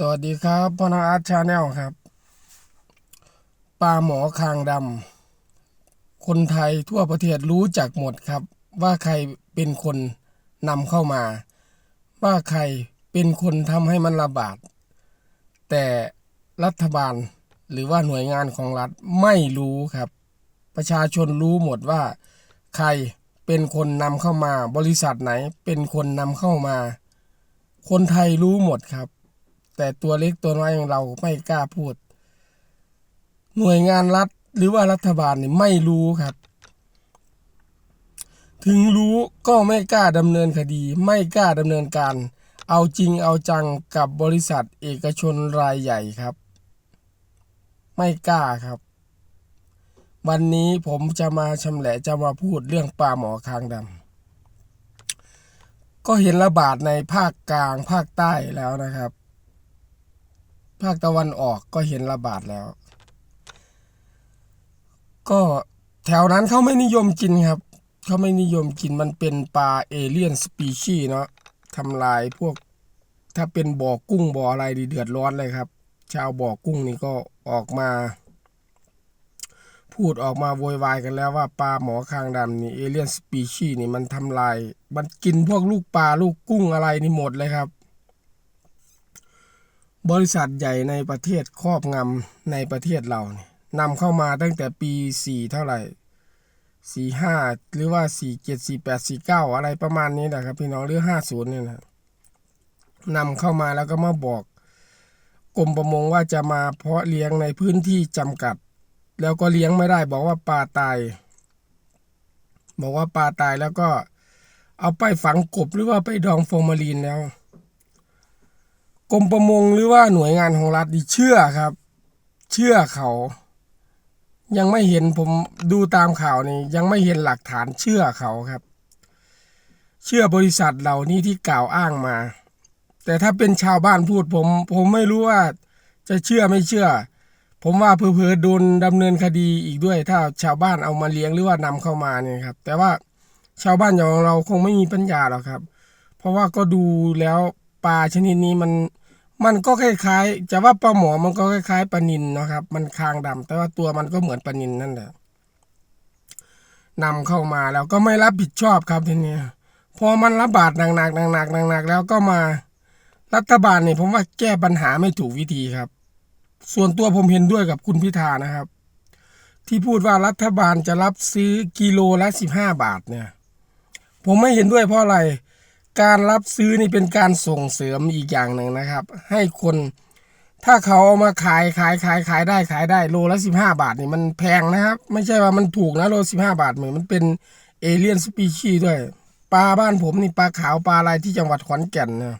สวัสดีครับพนาอาร์ตชาแนลครับ ปลาหมอคางดำคนไทยทั่วประเทศรู้จักหมดครับ ว่าใครเป็นคนนำเข้ามา ว่าใครเป็นคนทำให้มันระบาด แต่รัฐบาลหรือว่าหน่วยงานของรัฐไม่รู้ครับ ประชาชนรู้หมดว่า ใครเป็นคนนำเข้ามา บริษัทไหนเป็นคนนำเข้ามา คนไทยรู้หมดครับ แต่ตัวเล็กตัวน้อยอย่างเราไม่กล้าพูด หน่วยงานรัฐหรือว่ารัฐบาลนี่ไม่รู้ครับ ถึงรู้ก็ไม่กล้าดำเนินคดี ไม่กล้าดำเนินการ เอาจริงเอาจังกับบริษัทเอกชนรายใหญ่ครับ ไม่กล้าครับ วันนี้ผมจะมาชำแหละจะมาพูดเรื่องปลาหมอคางดำก็เห็นระบาดในภาคกลางภาคใต้แล้วนะครับ ภาคตะวันออกก็เห็นระบาดแล้ว ก็แถวนั้นเขาไม่นิยมกินครับ เขาไม่นิยมกินมันเป็นปลาเอเลียนสปีชีเนาะทำลายพวกถ้าเป็นบ่อกุ้งบ่ออะไรดีเดือดร้อนเลยครับ ชาวบ่อกุ้งนี่ก็ออกมา พูดออกมาโวยวายกันแล้วว่าปลาหมอคางดำนี่เอเลียนสปีชีนี่มันทำลาย มันกินพวกลูกปลาลูกกุ้งอะไรนี่หมดเลยครับ บริษัทใหญ่ในประเทศครอบงำในประเทศเราเนี่ยนำเข้ามาตั้งแต่ปีสี่เท่าไหร่สี่ห้าหรือว่าสี่เจ็ดสี่แปดสี่เก้าอะไรประมาณนี้นะครับพี่น้องหรือห้าศูนย์เนี่ยนะนำเข้ามาแล้วก็มาบอกกรมประมงว่าจะมาเพาะเลี้ยงในพื้นที่จำกัด แล้วก็เลี้ยงไม่ได้บอกว่าปลาตาย บอกว่าปลาตายแล้วก็เอาไปฝังกบหรือว่าไปดองฟอร์มาลีนแล้ว กรมประมงหรือว่าหน่วยงานของรัฐดีเชื่อครับ เชื่อเขา ยังไม่เห็นผมดูตามข่าวนี่ยังไม่เห็นหลักฐานเชื่อเขาครับ เชื่อบริษัทเหล่านี้ที่กล่าวอ้างมา แต่ถ้าเป็นชาวบ้านพูดผม ผมไม่รู้ว่าจะเชื่อไม่เชื่อ ผมว่าเพอเพอโดนดำเนินคดีอีกด้วย ถ้าชาวบ้านเอามาเลี้ยงหรือว่านำเข้ามาเนี่ยครับ แต่ว่าชาวบ้านอย่างเราคงไม่มีปัญญาหรอกครับ เพราะว่าก็ดูแล้วปลาชนิดนี้มัน มันก็คล้ายๆ จะว่าปลาหมอมันก็คล้ายๆปลานินนะครับ มันคางดำแต่ว่าตัวมันก็เหมือนปลานินนั่นแหละนำเข้ามาแล้วก็ไม่รับผิดชอบครับทีนี้พอมันระบาดหนักๆหนักๆหนักๆแล้วก็มารัฐบาลเนี่ยผมว่าแก้ปัญหาไม่ถูกวิธีครับ ส่วนตัวผมเห็นด้วยกับคุณพิธานะครับ ที่พูดว่ารัฐบาลจะรับซื้อกิโลละสิบห้าบาทเนี่ย ผมไม่เห็นด้วยเพราะอะไร การรับซื้อนี่เป็นการส่งเสริมอีกอย่างหนึ่งนะครับ ให้คนถ้าเขาเอามาขายขายขายขายได้ขายได้โลละสิบห้าบาทนี่มันแพงนะครับ ไม่ใช่ว่ามันถูกนะโลสิบห้าบาทเหมือนมันเป็นเอเลียนสปีชีด้วยปลาบ้านผมนี่ปลาขาวปลาอะไรที่จังหวัดขอนแก่นเนี่ย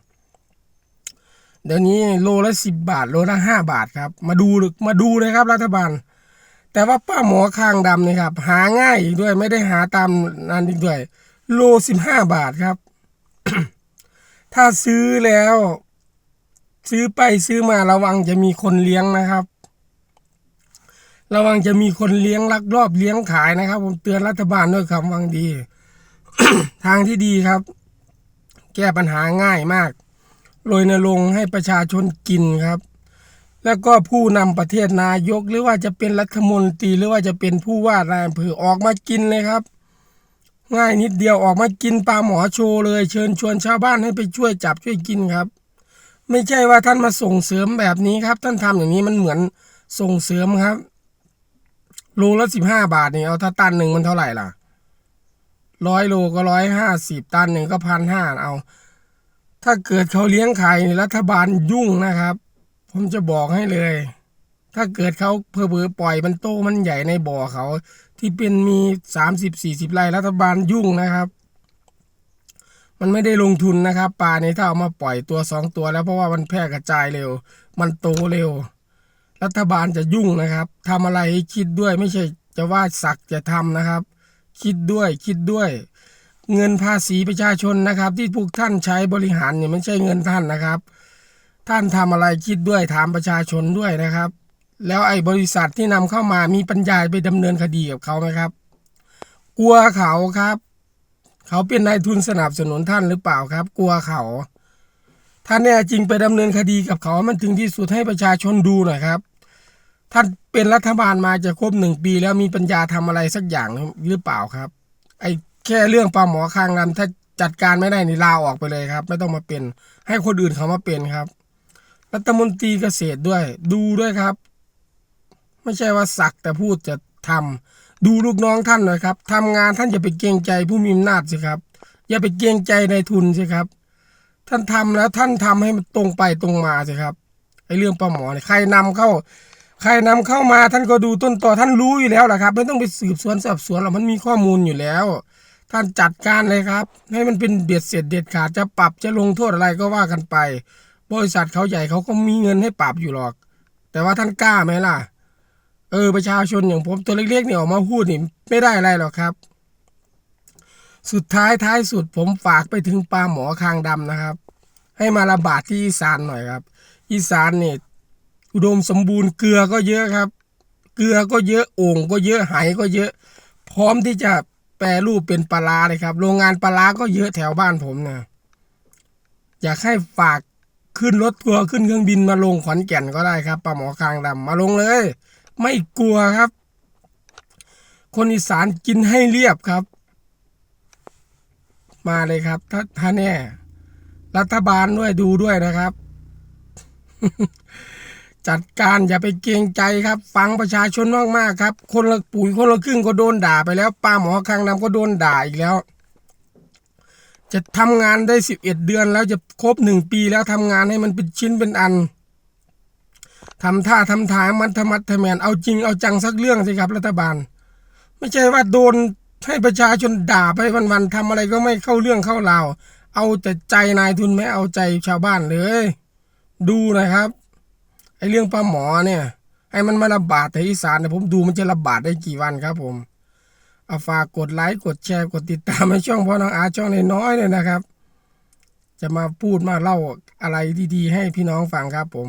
เดี๋ยวนี้โลละสิบบาท โลละห้าบาทครับ มาดูมาดูเลยครับรัฐบาล แต่ว่าป้าหมอคางดำนี่ครับ หาง่ายอีกด้วยไม่ได้หาตามนั้นอีกด้วย โลสิบห้าบาทครับ ถ้าซื้อแล้ว ซื้อไปซื้อมาระวังจะมีคนเลี้ยงนะครับ ระวังจะมีคนเลี้ยงลักลอบเลี้ยงขายนะครับ ผมเตือนรัฐบาลด้วยคำวังดี ทางที่ดีครับ แก้ปัญหาง่ายมากโรยนรงให้ประชาชนกินครับ แล้วก็ผู้นำประเทศนายกหรือว่าจะเป็นรัฐมนตรีหรือว่าจะเป็นผู้ว่านายอำเภอออกมากินเลยครับ ง่ายนิดเดียวออกมากินปลาหมอโชว์เลย เชิญชวนชาวบ้านให้ไปช่วยจับช่วยกินครับ ไม่ใช่ว่าท่านมาส่งเสริมแบบนี้ครับ ท่านทำอย่างนี้มันเหมือนส่งเสริมครับโลละสิบห้าบาทนี่เอาถ้าตันหนึ่งมันเท่าไหร่ล่ะร้อยโลก็ร้อยห้าสิบตันหนึ่งก็พันห้าเอา ถ้าเกิดเขาเลี้ยงไข่รัฐบาลยุ่งนะครับ ผมจะบอกให้เลย ถ้าเกิดเขาเพอเพอปล่อยมันโตมันใหญ่ในบ่อเขา ที่เป็นมีสามสิบสี่สิบไร่รัฐบาลยุ่งนะครับ มันไม่ได้ลงทุนนะครับปลาในถ้าเอามาปล่อยตัวสองตัวแล้วเพราะว่ามันแพร่กระจายเร็ว มันโตเร็ว รัฐบาลจะยุ่งนะครับทำอะไรคิดด้วยไม่ใช่จะว่าสักจะทำนะครับ คิดด้วยคิดด้วย เงินภาษีประชาชนนะครับ ที่พวกท่านใช้บริหารเนี่ยไม่ใช่เงินท่านนะครับ ท่านทำอะไรคิดด้วยถามประชาชนด้วยนะครับ แล้วไอ้บริษัทที่นำเข้ามามีปัญญาไปดำเนินคดีกับเขาไหมครับ กลัวเขาครับ เขาเป็นนายทุนสนับสนุนท่านหรือเปล่าครับ กลัวเขาถ้านแน่จริงไปดำเนินคดีกับเขา มันถึงที่สุดให้ประชาชนดูหน่อยครับ ท่านเป็นรัฐบาลมาจะครบหนึ่งปี แล้วมีปัญญาทำอะไรสักอย่างหรือเปล่าครับ ไอ้แค่เรื่องปลาหมอคางดำถ้าจัดการไม่ได้นี่ลาออกไปเลยครับ ไม่ต้องมาเป็น ให้คนอื่นเขามาเป็นครับ รัฐมนตรีเกษตรด้วย ดูด้วยครับ ไม่ใช่ว่าสักแต่พูดจะทำดูลูกน้องท่านหน่อยครับทำงานท่านอย่าไปเกรงใจผู้มีอำนาจสิครับ อย่าไปเกรงใจในทุนสิครับ ท่านทำแล้วท่านทำให้มันตรงไปตรงมาสิครับไอเรื่องปลาหมอเนี่ยใครนำเข้า ใครนำเข้ามาท่านก็ดูต้นต่อท่านรู้อยู่แล้วแหละครับ ไม่ต้องไปสืบสวนสอบสวนหรอกมันมีข้อมูลอยู่แล้ว ท่านจัดการเลยครับ ให้มันเป็นเบียดเสร็จเด็ดขาดจะปรับจะลงโทษอะไรก็ว่ากันไป บริษัทเขาใหญ่เขาก็มีเงินให้ปรับอยู่หรอก แต่ว่าท่านกล้าไหมล่ะ ออประชาชนอย่างผมตัวเล็กๆเนี่ยออกมาพูดนี่ไม่ได้อะไรหรอกครับ สุดท้ายท้ายสุดผมฝากไปถึงปลาหมอคางดำนะครับ ให้มาระบาดที่อีสานหน่อยครับ อีสานเนี่ยอุดมสมบูรณ์เกลือก็เยอะครับ เกลือก็เยอะโอ่งก็เยอะไหก็เยอะ พร้อมที่จะแปรรูปเป็นปลาเลยครับ โรงงานปลาร้าก็เยอะแถวบ้านผมนะอยากให้ฝากขึ้นรถทัวร์ขึ้นเครื่องบินมาลงขอนแก่นก็ได้ครับปลาหมอคางดำมาลงเลย ไม่กลัวครับ คนอีสานกินให้เรียบครับ มาเลยครับ ถ้าถ้าแน่ รัฐบาลด้วยดูด้วยนะครับ จัดการอย่าไปเกรงใจครับ ฟังประชาชนมากๆครับ คนละปุ๋ยคนละครึ่งก็โดนด่าไปแล้วป้าหมอคางนำก็โดนด่าอีกแล้ว จะทำงานได้สิบเอ็ดเดือนแล้วจะครบหนึ่งปีแล้วทำงานให้มันเป็นชิ้นเป็นอัน ทำท่าทำทางมันธรรมัดทแมนเอาจริงเอาจังสักเรื่องสิครับรัฐบาล ไม่ใช่ว่าโดนให้ประชาชนด่าไปวันๆทำอะไรก็ไม่เข้าเรื่องเข้าราวเอาแต่ใจนายทุนไม่เอาใจชาวบ้านเลย ดูนะครับไอ้เรื่องปลาหมอเนี่ย ให้มันมาระบาดในอีสานเนี่ยผมดูมันจะระบาดได้กี่วันครับผมเอาฝากกดไลค์กดแชร์กดติดตามให้ช่องพ่อน้องอาช่องน้อยๆเนี่ยนะครับ จะมาพูดมาเล่าอะไรดีๆ ให้พี่น้องฟังครับผม